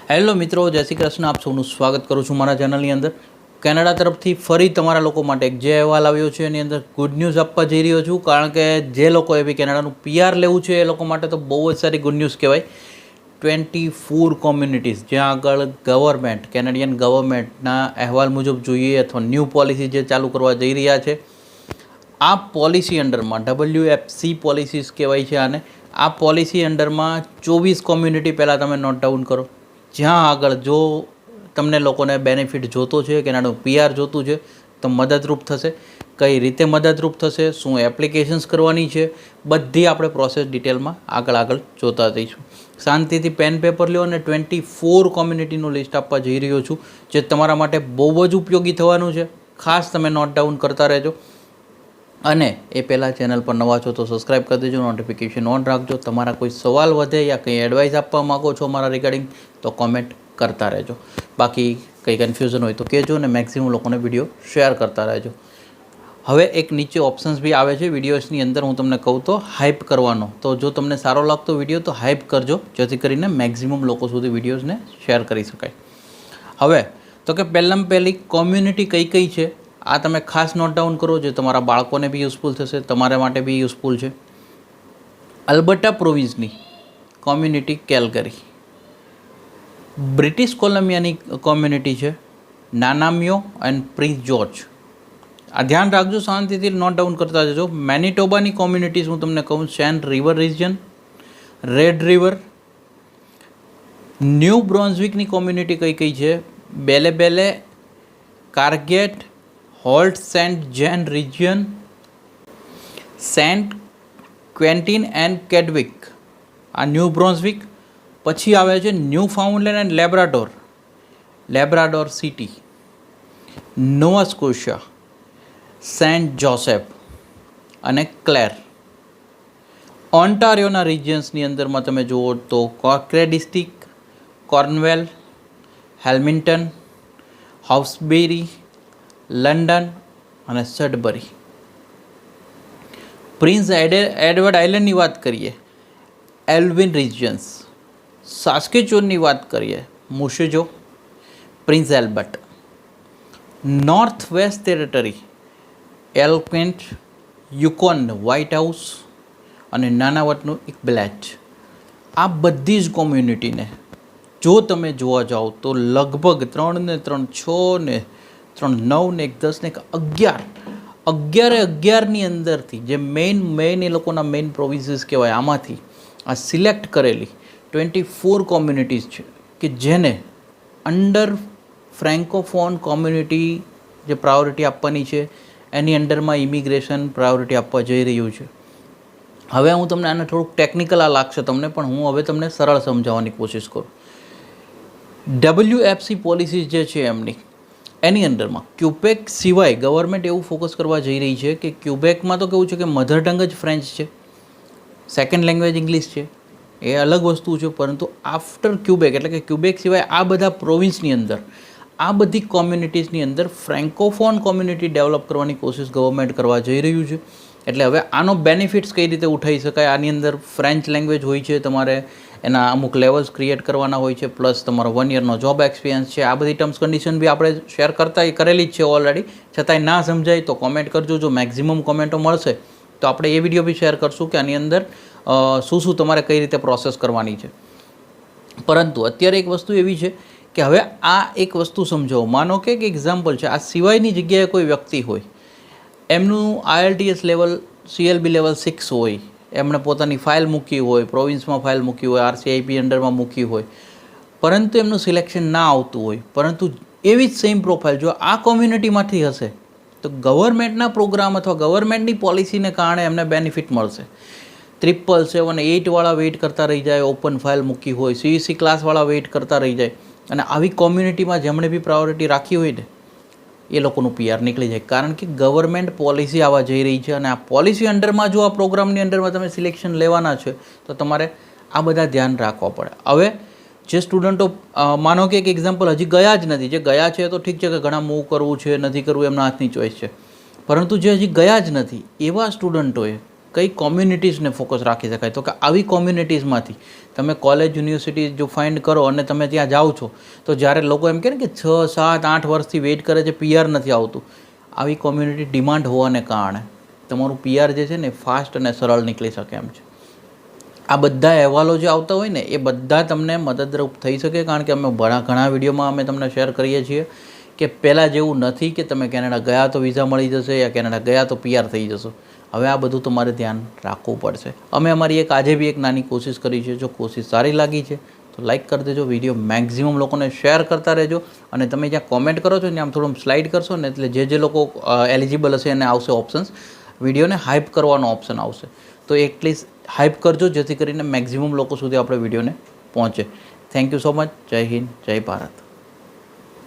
Hello મિત્રો, જય શ્રી કૃષ્ણ. આપ સૌનું સ્વાગત કરું છું મારા ચેનલની અંદર. કેનેડા તરફથી ફરી તમારા લોકો માટે એક જે અહેવાલ આવ્યો છે, એની અંદર ગુડ ન્યૂઝ આપવા જઈ રહ્યો છું. કારણ કે જે લોકો એવી કેનેડાનું પીઆર લેવું છે, એ લોકો માટે તો બહુ જ સારી ગુડ ન્યૂઝ કહેવાય. ટ્વેન્ટી ફોર કોમ્યુનિટીઝ જ્યાં આગળ ગવર્મેન્ટ કેનેડિયન ગવર્મેન્ટના અહેવાલ મુજબ જોઈએ અથવા ન્યૂ પોલિસી જે ચાલુ કરવા જઈ રહ્યા છે. આ પોલિસી અંડરમાં ડબલ્યુ એફ સી પોલિસીસ કહેવાય છે આને. આ પોલિસી અંડરમાં ચોવીસ કોમ્યુનિટી પહેલાં તમે નોટ ડાઉન કરો. જ્યાં આગળ જો તમને લોકોને બેનિફિટ જોતો છે, કે એનાનું પીઆર જોતું છે, તો મદદરૂપ થશે. કઈ રીતે મદદરૂપ થશે, શું એપ્લિકેશન્સ કરવાની છે, બધી આપણે પ્રોસેસ ડિટેલમાં આગળ આગળ જોતા જઈશું શાંતિથી પેન પેપર લ્યો અને ટ્વેન્ટી ફોર કોમ્યુનિટીનું લિસ્ટ આપવા જઈ રહ્યો છું, જે તમારા માટે બહુ જ ઉપયોગી થવાનું છે. ખાસ તમે નોટ ડાઉન કરતા રહેજો. અને એ પહેલાં ચેનલ પર નવા છો તો સબસ્ક્રાઈબ કરી દેજો નોટિફિકેશન ઓન રાખજો. તમારા કોઈ સવાલ વધે યા કંઈ એડવાઇસ આપવા માગો છો મારા રિગાર્ડિંગ તો કોમેન્ટ કરતા રહેજો. બાકી કંઈ કન્ફ્યુઝન હોય તો કહેજો અને મેક્સિમમ લોકોને વીડિયો શેર કરતા રહેજો. હવે એક નીચે ઓપ્શન્સ બી આવે છે વિડીયોઝની અંદર હું તમને કહું તો હાઇપ કરવાનો. તો જો તમને સારો લાગતો વીડિયો તો હાઇપ કરજો, જેથી કરીને મેક્સિમમ લોકો સુધી વિડીયોઝને શેર કરી શકાય. હવે, તો કે પહેલાં પહેલી કોમ્યુનિટી કઈ કઈ છે? આ તમે ખાસ નોટ ડાઉન કરો જે તમારા બાળકોને બી યુઝફુલ થશે, તમારા માટે બી યુઝફુલ છે. અલ્બર્ટા પ્રોવિન્સની કોમ્યુનિટી કેલગરી બ્રિટિશ કોલંબિયાની કોમ્યુનિટી છે, નાનામિયો એન્ડ પ્રિન્સ જોર્જ આ ધ્યાન રાખજો, શાંતિથી નોટ ડાઉન કરતા જજો. મેનિટોબાની કોમ્યુનિટીઝ હું તમને કહું Saint River region Red River New બ્રોન્ઝવિકની community કઈ કઈ છે? બેલે બેલે કાર્ગેટ Holt Saint Jean region, Saint Quentin and Kedgwick. આ ન્યૂ બ્રોન્ઝવિક. પછી આવે છે Newfoundland and Labrador. Labrador City. Nova Scotia, Saint Joseph અને ક્લેર. ઓન્ટારિયોના રિજિયન્સની અંદરમાં તમે જુઓ તો કોર્ક્રે ડિસ્ટ્રિક્ટ કોર્નવેલ, હેલ્મિન્ટન, હાઉસબેરી લંડન અને સડબરી. પ્રિન્સ એડે, એડવર્ડ આઇલેન્ડની વાત કરીએ, એલ્વિન રિજિયન્સ સાસ્કેચોનની વાત કરીએ, Moose Jaw, Prince Albert. North West territory, એલક્વેન્ટ, Yukon White House અને નાનાવટનું એક બ્લેચ આ બધી જ કોમ્યુનિટીને જો તમે જોવા જાઓ તો લગભગ ત્રણ ને ત્રણ છ ને ત્રણ, નવ ને એક, દસ ને એક, અગિયાર. અગિયારે અગિયારની અંદરથી જે મેઇન મેઇન એ લોકોના મેઇન પ્રોવિન્સીસ કહેવાય આમાંથી, આ સિલેક્ટ કરેલી ટ્વેન્ટી ફોર કોમ્યુનિટીઝ છે કે જેને અંડર ફ્રેન્કોફોન કોમ્યુનિટી જે પ્રાયોરિટી આપવાની છે, એની અંડરમાં ઇમિગ્રેશન પ્રાયોરિટી આપવા જઈ રહ્યું છે. હવે હું તમને આને થોડુંક ટેકનિકલ આ લાગશે તમને, પણ હું હવે તમને સરળ સમજાવવાની કોશિશ કરું. ડબલ્યુ એફસી પોલિસીસ જે છે એમની એની અંડરમાં ક્યુબેક સિવાય ગવર્મેન્ટ એવું ફોકસ કરવા જઈ રહી છે કે ક્યુબેકમાં તો કેવું છે કે મધર ટંગ જ ફ્રેન્ચ છે સેકન્ડ લેંગ્વેજ ઇંગ્લિશ છે, એ અલગ વસ્તુ છે, પરંતુ આફ્ટર ક્યુબેક, એટલે કે ક્યુબેક સિવાય આ બધા પ્રોવિન્સની અંદર, આ બધી કોમ્યુનિટીઝની અંદર ફ્રેન્કોફોન કોમ્યુનિટી ડેવલપ કરવાની કોશિશ ગવર્મેન્ટ કરવા જઈ રહ્યું છે. એટલે હવે આનો બેનિફિટ્સ કઈ રીતે ઉઠાવી શકાય? આની અંદર ફ્રેન્ચ લેંગ્વેજ હોય છે તમારે એના અમુક લેવલ્સ ક્રિએટ કરવાના હોય છે પ્લસ તમારો વન યરનો જોબ એક્સપિરિયન્સ છે. આ બધી ટર્મ્સ કન્ડિશન બી આપણે શેર કરતા કરેલી જ છે ઓલરેડી છતાંય ના સમજાય તો કોમેન્ટ કરજો. જો મેક્ઝિમમ કોમેન્ટો મળશે, તો આપણે એ વીડિયો બી શેર કરશું કે આની અંદર શું શું તમારે કઈ રીતે પ્રોસેસ કરવાની છે. પરંતુ અત્યારે એક વસ્તુ એવી છે કે હવે આ એક વસ્તુ સમજાવો માનો કે એક એક્ઝામ્પલ છે. આ સિવાયની જગ્યાએ કોઈ વ્યક્તિ હોય, એમનું IELTS level CLB level six હોય એમણે પોતાની ફાઇલ મૂકી હોય, પ્રોવિન્સમાં ફાઇલ મૂકી હોય, આરસીઆઈપી અંડરમાં મૂકી હોય. પરંતુ એમનું સિલેક્શન ના આવતું હોય. પરંતુ એવી જ સેમ પ્રોફાઇલ જો આ કોમ્યુનિટીમાંથી હશે, તો ગવર્મેન્ટના પ્રોગ્રામ અથવા ગવર્મેન્ટની પોલિસીને કારણે એમને બેનિફિટ મળશે. ટ્રિપલ સેવન એઇટવાળા વેઇટ કરતા રહી જાય ઓપન ફાઇલ મૂકી હોય સીઈસી ક્લાસવાળા વેઇટ કરતા રહી જાય. અને આવી કોમ્યુનિટીમાં જેમણે બી પ્રાયોરિટી રાખી હોય ને એ લોકોનું પીઆર નીકળી જાય. કારણ કે ગવર્મેન્ટ પોલિસી આવવા જઈ રહી છે અને આ પોલિસી અંડરમાં જો આ પ્રોગ્રામની અંડરમાં તમે સિલેક્શન લેવાના છે, તો તમારે આ બધા ધ્યાન રાખવા પડે. હવે, જે સ્ટુડન્ટો માનો કે એક એક્ઝામ્પલ હજી ગયા જ નથી. જે ગયા છે તો ઠીક છે કે ઘણા મૂવ કરવું છે, નથી કરવું, એમના હાથની ચોઈસ છે. પરંતુ જે હજી ગયા જ નથી, એવા સ્ટુડન્ટોએ કઈ કોમ્યુનિટીઝને ફોકસ રાખી શકાય? તો કે આવી કોમ્યુનિટીઝમાંથી તમે કોલેજ યુનિવર્સિટી જો ફાઇન્ડ કરો અને તમે ત્યાં જાઓ છો, તો જ્યારે લોકો એમ કહે ને કે છ, સાત, આઠ વર્ષથી વેઇટ કરે છે પીઆર નથી આવતું. આવી કોમ્યુનિટી ડિમાન્ડ હોવાને કારણે તમારું પીઆર જે છે ને ફાસ્ટ અને સરળ નીકળી શકે એમ છે. આ બધા અહેવાલો જે આવતા હોય ને, એ બધા તમને મદદરૂપ થઈ શકે, કારણ કે અમે ઘણા ઘણા વિડીયોમાં અમે તમને શેર કરીએ છીએ કે પહેલાં જેવું નથી કે તમે કેનેડા ગયા તો વિઝા મળી જશે, યા કેનેડા ગયા તો પીઆર થઈ જશો. હવે આ બધું તમારે ધ્યાન રાખવું પડશે. અમે અમારી એક આજે બી એક નાની કોશિશ કરી છે, જો કોશિશ સારી લાગી છે, તો લાઇક કરી દેજો વીડિયો મેક્ઝિમમ લોકોને શેર કરતા રહેજો અને તમે જ્યાં કોમેન્ટ કરો છો ને આમ થોડું સ્લાઇડ કરશો ને એટલે જે જે લોકો એલિજિબલ હશે એને આવશે ઓપ્શન્સ વિડીયોને હાઇપ કરવાનો ઓપ્શન આવશે. તો એટલીસ્ટ હાઇપ કરજો જેથી કરીને મેક્ઝિમમ લોકો સુધી આપણે વિડીયોને પહોંચે. થેન્ક યુ સો મચ જય હિન્દ, જય ભારત.